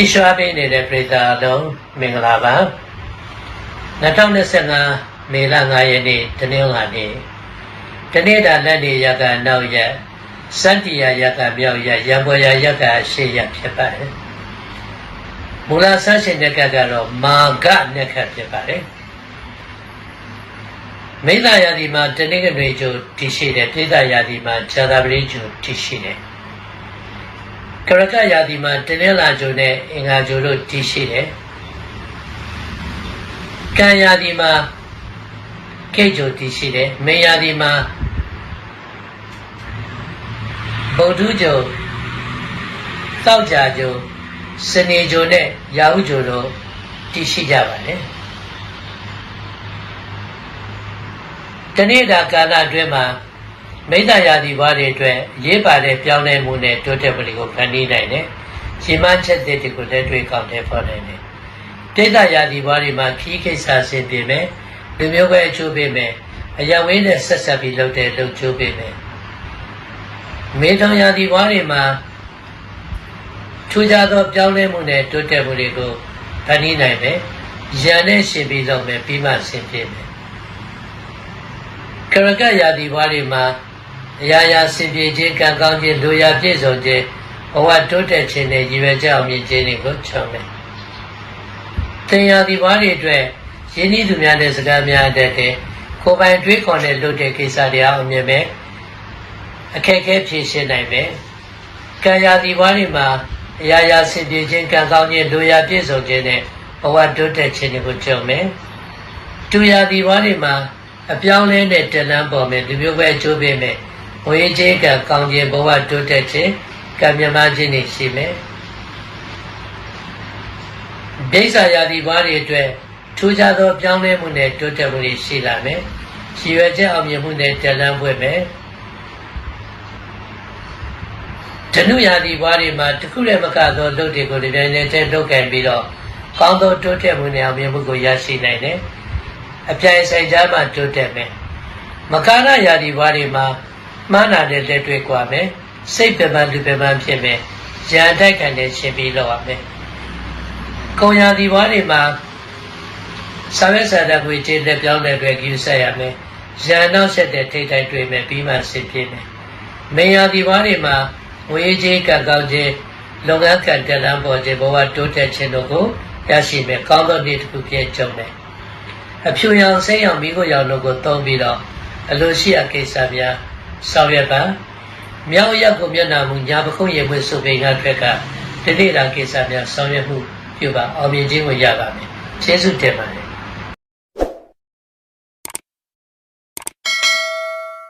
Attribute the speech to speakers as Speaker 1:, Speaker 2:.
Speaker 1: ကြည်ရွှာပေးနေတဲ့ပြည်သားအလုံးမင်္ဂလာပါ2025မေလ9ရက်နေ့တနင်္လာနေ့တနေ့တာလက်နေရကနောက်ရက်စန္တိယရကမြောက်ရက်ရံပေါ်ရရကရှေ့ရက်ဖြစ်ပါတယ်မူလဆန်းရှင်တဲ့ကကတော့မာဂနဲ့ခတ်ဖြစ်ပါတယ်မိစ္ဆာယာဒီမှာတနေ့ကတွေကျိုတည်ရှိတယ်ပိဿာယာဒီမှာဇာတာပရိကျိုတည်ရှိတယ် ကရကယာဒီမှာတနင်္လာကျိုနဲ့အင်္ဂါကျိုတို့တည်ရှိတယ်ကံယာဒီမှာကိတ်ကျိုတည်ရှိတယ်မေယာဒီမှာဗုဒ္ဓကျိုတောက်ကြကျိုစနေကျိုနဲ့ရာဟုကျိုတို့တည်ရှိကြပါတယ်တနေ့တာကာလအတွင်းမှာ မိစ္ဆာယာတိဘွားတွေအတွက်ရေးပါတဲ့ပြောင်းလဲမှုနဲ့တိုးတက်မှုတွေကိုဖန်တီးနိုင်တယ်။ရှင်မချက်တဲ့တွေကိုလက်တွေ့ကောင်းတဲ့ဖော်နိုင်တယ်။တိဋ္ဌယာတိဘွားတွေမှာခီးကိစ္စဆင်ပြေမယ်။လူမျိုးပဲအချိုးပေးမယ်။အယဝင်းနဲ့ဆက်ဆက်ပြီးလုပ်တဲ့လုပ်ချိုးပေးမယ်။မေထုံယာတိဘွားတွေမှာထူးခြားသောပြောင်းလဲမှုနဲ့တိုးတက်မှုတွေကိုဖန်တီးနိုင်မယ်။ရန်နဲ့ရှင်ပြီးလုပ်မယ်ပြီးမှဆင်ပြေမယ်။ကရကယာတိဘွားတွေမှာ အရာရာစင်ပြေခြင်းကံကောင်းခြင်းလူရာပြည့်စုံခြင်းဘဝတိုးတက်ခြင်းနဲ့ရည်ရွယ်ချက်အောင်မြင်ခြင်းတွေကိုချောင်းတယ်။တင်ယာဒီဘွားတွေအတွက်ရင်းနှီးသူများတဲ့စကားများတဲ့တဲ့ကိုယ်ပိုင်တွေးခေါ်တဲ့လုပ်တဲ့ကိစ္စတွေအောင်မြင်မယ်။အခက်အခဲဖြေရှင်းနိုင်မယ်။ကံယာဒီဘွားတွေမှာအရာရာစင်ပြေခြင်းကံကောင်းခြင်းလူရာပြည့်စုံခြင်းနဲ့ဘဝတိုးတက်ခြင်းတွေကိုကြုံမယ်။တူယာဒီဘွားတွေမှာအပြောင်းလဲနဲ့တလန်းပေါ်မယ်လူမျိုးပဲအကျိုးပေးမယ် ဝေခြင်းကကောင်းခြင်းဘဝတိုးတက်ခြင်းကံမြမခြင်းတွေရှိမယ်ဒိဋ္ဌာယာတိဘွားတွေအတွက်ထူးခြားသောပြောင်းလဲမှုနဲ့တိုးတက်မှုတွေရှိလာမယ်ရည်ရွယ်ချက်အောင်မြင်မှုနဲ့တလန်းပွင့်မယ်ဓနုယာတိဘွားတွေမှာတခုလည်းမကသောလုပ်တွေကိုဒီတိုင်းနဲ့တည်းလုပ်ကင်ပြီးတော့ကောင်းသောတိုးတက်မှုနဲ့အောင်မြင်မှုကိုရရှိနိုင်တယ်အပြိုင်ဆိုင်ကြားမှာတိုးတက်မယ်မကာရယာဒီဘွားတွေမှာ မှားနာတဲ့လက်တွေ့กว่าမယ်စိတ်ပင်ပန်းလူပင်ပန်းဖြစ်မယ်ရန်တိုက်ခံတဲ့ရှင်ပြီးလောက်ရမယ်ကုံယာဒီဘွားတွေမှာဆာဝဲဆာတခွေခြေလက်ပြောင်းတဲ့အတွက်ယူဆက်ရမယ်ရန်နောက်ဆက်တဲ့ထိတ်တိုက်တွေ့မယ်ပြီးမှစစ်ပြမယ်မေယာဒီဘွားတွေမှာဝေးကြီးကကောက်ခြင်းလုပ်ငန်းကံတက်လန်းပေါ်ခြင်းဘဝတိုးတက်ခြင်းတို့ကိုရရှိမယ်ကောင်းသောနေ့တစ်ခုပြည့်ကြုံမယ်အဖြူရောင်စိမ်းရောင်မိဖို့ရောင်တို့ကိုသုံးပြီးတော့အလိုရှိအကိစ္စများ ဆောင်ရွက်ပါမြောက်ရက်ကိုမျက်နာမူညာပခုံးရေမွေးစုပိန်ကထွက်ကတတိတာကိစ္စများဆောင်ရွက်မှုပြုပါအောင်မြင်ခြင်းကိုရပါမယ်ကျေးဇူးတင်ပါတယ်